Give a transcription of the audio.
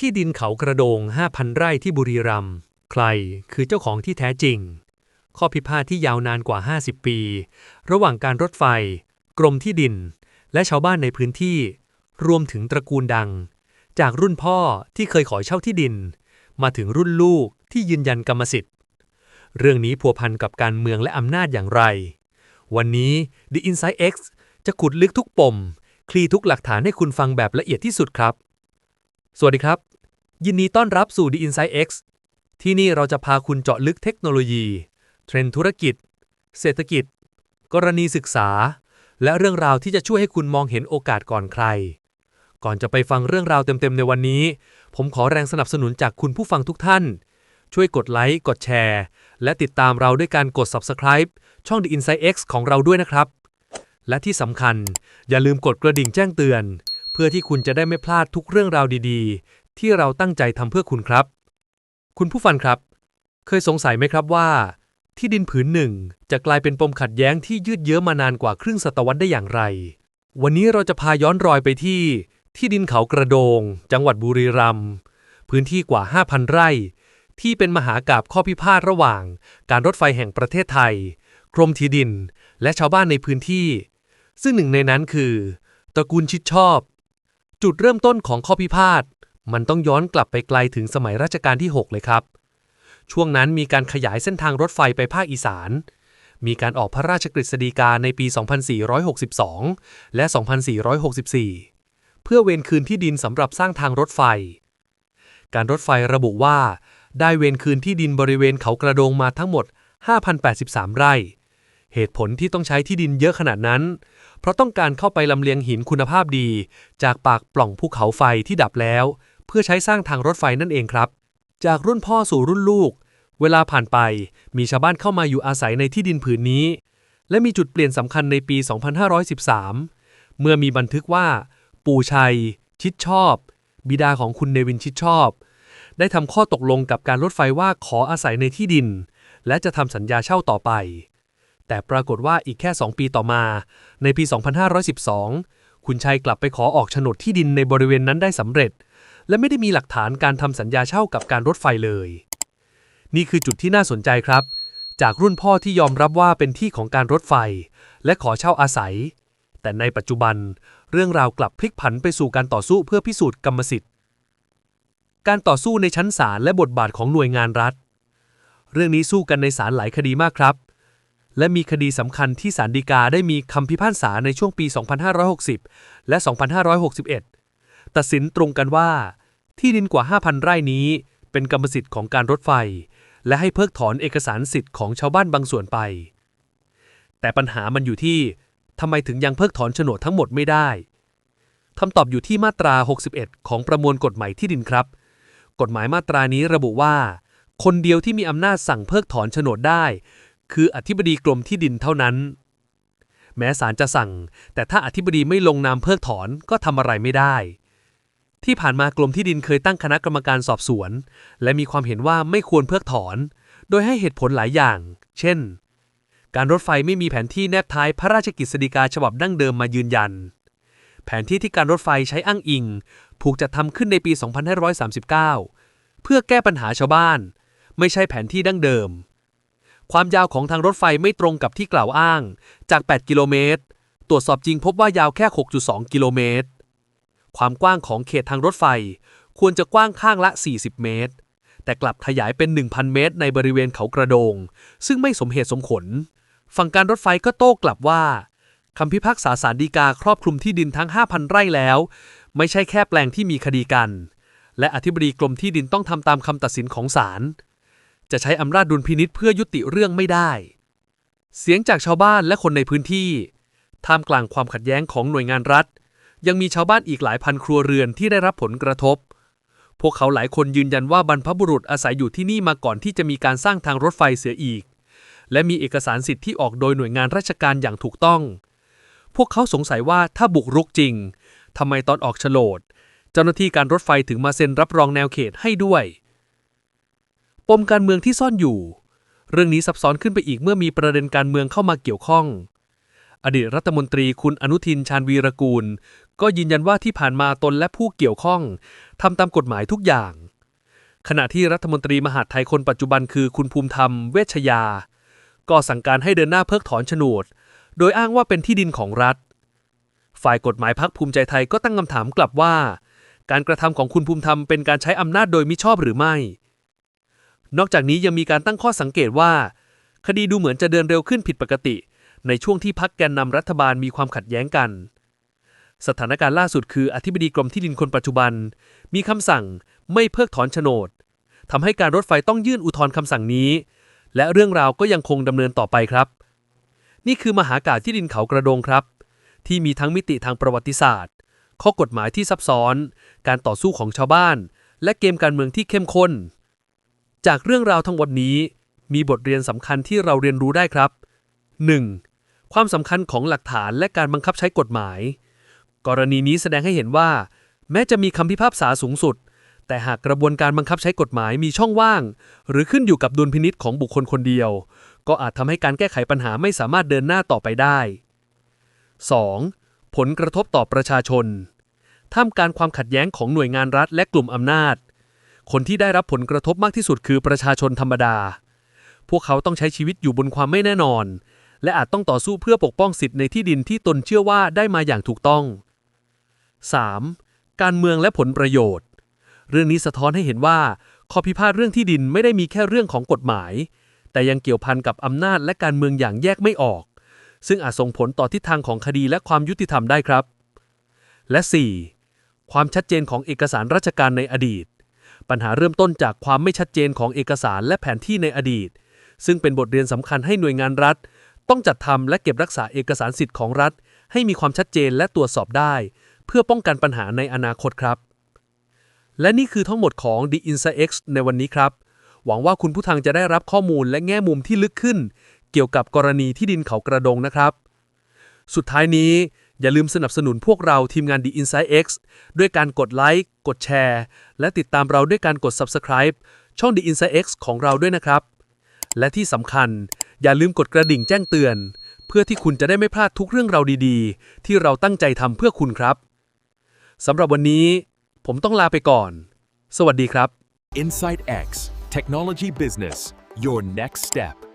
ที่ดินเขากระโดง 5,000 ไร่ที่บุรีรัมย์ใครคือเจ้าของที่แท้จริง ข้อพิพาทที่ยาวนานกว่า 50 ปี ระหว่างการรถไฟ กรมที่ดิน และชาวบ้านในพื้นที่ รวมถึงตระกูลดัง จากรุ่นพ่อที่เคยขอเช่าที่ดิน มาถึงรุ่นลูกที่ยืนยันกรรมสิทธิ์ เรื่องนี้พัวพันกับการเมืองและอำนาจอย่างไร วันนี้ The Inside X จะขุดลึกทุกปม คลี่ทุกหลักฐานให้คุณฟังแบบละเอียดที่สุดครับ สวัสดีครับ ยินดีต้อนรับสู่ The Inside X ที่นี่เราจะพาคุณเจาะลึกเทคโนโลยี เทรนด์ธุรกิจ เศรษฐกิจ กรณีศึกษา และเรื่องราวที่จะช่วยให้คุณมองเห็นโอกาสก่อนใคร ก่อนจะไปฟังเรื่องราวเต็มๆในวันนี้ ผมขอแรงสนับสนุนจากคุณผู้ฟังทุกท่าน ช่วยกดไลค์กดแชร์ และติดตามเราด้วยการกด Subscribe ช่อง The Inside X ของเราด้วยนะครับ และที่สำคัญอย่าลืมกดกระดิ่งแจ้งเตือน เพื่อที่คุณจะได้ไม่พลาดทุกเรื่องราวดีๆ ที่เราตั้งใจทำเพื่อคุณครับ คุณผู้ฟังครับ เคยสงสัยไหมครับว่า ที่ดินผืนหนึ่งจะกลายเป็นปมขัดแย้งที่ยืดเยื้อมานานกว่าครึ่งศตวรรษได้อย่างไร วันนี้เราจะพาย้อนรอยไปที่ ที่ดินเขากระโดง จังหวัดบุรีรัมย์พื้นที่กว่า 5,000 ไร่ ที่เป็นมหากาบข้อพิพาทระหว่าง การรถไฟแห่งประเทศไทยกรมที่ดิน และชาวบ้านในพื้นที่ ซึ่งหนึ่งในนั้นคือ ตระกูลชิดชอบ จุดเริ่มต้นของข้อพิพาทมันต้องย้อนกลับไปไกลถึงสมัยรัชกาลที่ 6 เลยครับ ช่วงนั้นมีการขยายเส้นทางรถไฟไปภาคอีสาน มีการออกพระราชกฤษฎีกาในปี 2462 และ 2464 เพื่อเวรคืนที่ดินสำหรับสร้างทางรถไฟ การรถไฟระบุว่า ได้เวรคืนที่ดินบริเวณเขากระโดงมาทั้งหมด 5,083 ไร่ เหตุผลที่ต้องใช้ที่ดินเยอะขนาดนั้นเพราะต้องการเข้าไปลำเลียงหินคุณภาพดี จากปากปล่องภูเขาไฟที่ดับแล้ว เพื่อใช้สร้างทางรถไฟนั่นเองครับ จากรุ่นพ่อสู่รุ่นลูก เวลาผ่านไปมีชาวบ้านเข้ามาอยู่อาศัยในที่ดินผืนนี้ และมีจุดเปลี่ยนสำคัญในปี 2513 เมื่อมีบันทึกว่า ปู่ชัย ชิดชอบ บิดาของคุณเนวินชิดชอบ ได้ทำข้อตกลงกับการรถไฟว่าขออาศัยในที่ดิน และจะทำสัญญาเช่าต่อไป แต่ปรากฏว่าอีกแค่ 2 ปีต่อมา ในปี 2512 คุณชัยกลับไปขอออกโฉนดที่ดินในบริเวณนั้นได้สำเร็จ และไม่ได้มีหลักฐานการทำสัญญาเช่ากับการรถไฟเลย นี่คือจุดที่น่าสนใจครับ จากรุ่นพ่อที่ยอมรับว่าเป็นที่ของการรถไฟ และขอเช่าอาศัย แต่ในปัจจุบันเรื่องราวกลับพลิกผันไปสู่การต่อสู้เพื่อพิสูจน์กรรมสิทธิ์ การต่อสู้ในชั้นศาลและบทบาทของหน่วยงานรัฐ เรื่องนี้สู้กันในศาลหลายคดีมากครับ และมีคดีสำคัญที่ศาลฎีกาได้มีคำพิพากษาในช่วงปี 2560 และ 2561 ตัดสินตรงกันว่า ที่ดินกว่า 5,000 ไร่นี้เป็นกรรมสิทธิ์ของการรถไฟ และให้เพิกถอนเอกสารสิทธิ์ของชาวบ้านบางส่วนไป แต่ปัญหามันอยู่ที่ทำไมถึงยังเพิกถอนโฉนดทั้งหมดไม่ได้คำตอบอยู่ที่มาตรา 61 ของประมวลกฎหมายที่ดินครับ กฎหมายมาตรานี้ระบุว่า คนเดียวที่มีอำนาจสั่งเพิกถอนโฉนดได้ คืออธิบดีกรมที่ดินเท่านั้น แม้ศาลจะสั่ง แต่ถ้าอธิบดีไม่ลงนามเพิกถอนก็ทำอะไรไม่ได้ ที่ผ่านมากรมที่ดินเคยตั้งคณะกรรมการสอบสวน และมีความเห็นว่าไม่ควรเพิกถอน โดยให้เหตุผลหลายอย่าง เช่น การรถไฟไม่มีแผนที่แนบท้ายพระราชกฤษฎีกาฉบับดั้งเดิมมายืนยัน แผนที่ที่การรถไฟใช้อ้างอิง ผูกจัดทำขึ้นในปี 2539 เพื่อแก้ปัญหาชาวบ้าน ไม่ใช่แผนที่ดั้งเดิม ความยาวของทางรถไฟไม่ตรงกับที่กล่าวอ้าง จาก 8 กิโลเมตร ตรวจสอบจริงพบว่ายาวแค่ 6.2 กิโลเมตร ความกว้างของเขตทางรถไฟควรจะกว้างข้างละ 40 เมตร แต่กลับขยายเป็น 1,000 เมตร ในบริเวณเขากระโดง ซึ่งไม่สมเหตุสมผล ฝั่งการรถไฟก็โต้กลับว่าคำพิพากษาศาลฎีกาครอบคลุมที่ดินทั้ง 5,000 ไร่แล้ว ไม่ใช่แค่แปลงที่มีคดีกัน และอธิบดีกรมที่ดินต้องทำตามคำตัดสินของศาล จะใช้อำนาจดุลพินิษเพื่อยุติเรื่องไม่ได้ เสียงจากชาวบ้านและคนในพื้นที่ ท่ามกลางความขัดแย้งของหน่วยงานรัฐ ยังมีชาวบ้านอีกหลายพันครัวเรือนที่ได้รับผลกระทบ พวกเขาหลายคนยืนยันว่าบรรพบุรุษอาศัยอยู่ที่นี่มาก่อนที่จะมีการสร้างทางรถไฟเสียอีก และมีเอกสารสิทธิ์ที่ออกโดยหน่วยงานราชการอย่างถูกต้อง พวกเขาสงสัยว่าถ้าบุกรุกจริงทำไมตอนออกโฉนด เจ้าหน้าที่การรถไฟถึงมาเซ็นรับรองแนวเขตให้ด้วย ปมการเมืองที่ซ่อนอยู่ เรื่องนี้ซับซ้อนขึ้นไปอีกเมื่อมีประเด็นการเมืองเข้ามาเกี่ยวข้อง อดีตรัฐมนตรีคุณอนุทินชาญวีรกูล ก็ยืนยันว่าที่ผ่านมาตนและผู้เกี่ยวข้องทำตามกฎหมายทุกอย่าง ขณะที่รัฐมนตรีมหาดไทยคนปัจจุบันคือคุณภูมิธรรม เวชยา ก็สั่งการให้เดินหน้าเพิกถอนโฉนด โดยอ้างว่าเป็นที่ดินของรัฐ ฝ่ายกฎหมายพักภูมิใจไทยก็ตั้งคำถามกลับว่า การกระทำของคุณภูมิธรรมเป็นการใช้อำนาจโดยมิชอบหรือไม่ นอกจากนี้ยังมีการตั้งข้อสังเกตว่า คดีดูเหมือนจะเดินเร็วขึ้นผิดปกติ ในช่วงที่พักแกนนำรัฐบาลมีความขัดแย้งกัน สถานการณ์ล่าสุดคืออธิบดีกรมที่ดินคนปัจจุบัน มีคำสั่งไม่เพิกถอนโฉนดทำให้การรถไฟต้องยื่นอุทธรณ์คำสั่งนี้ และเรื่องราวก็ยังคงดำเนินต่อไปครับ นี่คือมหากาพย์ที่ดินเขากระโดงครับ ที่มีทั้งมิติทางประวัติศาสตร์ ข้อกฎหมายที่ซับซ้อน การต่อสู้ของชาวบ้าน และเกมการเมืองที่เข้มข้น จากเรื่องราวทั้งหมดนี้ มีบทเรียนสำคัญที่เราเรียนรู้ได้ครับ 1. ความสำคัญของหลักฐานและการบังคับใช้กฎหมาย กรณีนี้แสดงให้เห็นว่า แม้จะมีคำพิพากษาสูงสุด แต่หากกระบวนการบังคับใช้กฎหมายมีช่องว่าง หรือขึ้นอยู่กับดุลพินิษของบุคคลคนเดียว ก็อาจทำให้การแก้ไขปัญหาไม่สามารถเดินหน้าต่อไปได้ 2. ผลกระทบต่อประชาชนท่ามกลารความขัดแย้งของหน่วยงานรัฐและกลุ่มอำนาจ คนที่ได้รับผลกระทบมากที่สุดคือประชาชนธรรมดา พวกเขาต้องใช้ชีวิตอยู่บนความไม่แน่นอน และอาจต้องต่อสู้เพื่อปกป้องสิทธิ์ในที่ดินที่ตนเชื่อว่าได้มาอย่างถูกต้อง 3. การเมืองและผลประโยชน์ เรื่องนี้สะท้อนให้เห็นว่าข้อพิพาทเรื่องที่ดินไม่ได้มีแค่เรื่องของกฎหมาย แต่ยังเกี่ยวพันกับอำนาจและการเมืองอย่างแยกไม่ออก ซึ่งอาจส่งผลต่อทิศทางของคดีและความยุติธรรมได้ครับ และ 4. ความชัดเจนของเอกสารราชการในอดีต ปัญหาเริ่มต้นจากความไม่ชัดเจนของเอกสารและแผนที่ในอดีต ซึ่งเป็นบทเรียนสำคัญให้หน่วยงานรัฐ ต้องจัดทำและเก็บรักษาเอกสารสิทธิ์ของรัฐ ให้มีความชัดเจนและตรวจสอบได้ เพื่อป้องกันปัญหาในอนาคตครับ และนี่คือทั้งหมดของ The Insight X ในวันนี้ครับ หวังว่าคุณผู้ฟังจะได้รับข้อมูลและแง่มุมที่ลึกขึ้น เกี่ยวกับกรณีที่ดินเขากระดงนะครับ สุดท้ายนี้ อย่าลืมสนับสนุนพวกเราทีมงาน The Insight X ด้วยการกดไลค์ กดแชร์ และติดตามเราด้วยการกด Subscribe ช่อง The Insight X ของเราด้วยนะครับ และที่สำคัญ อย่าลืมกดกระดิ่งแจ้งเตือน เพื่อที่คุณจะได้ไม่พลาดทุกเรื่องเราวดี ๆ ที่เราตั้งใจทำเพื่อคุณครับสำหรับวันนี้ ผมต้องลาไปก่อน สวัสดีครับ Insight X Technology Business Your Next Step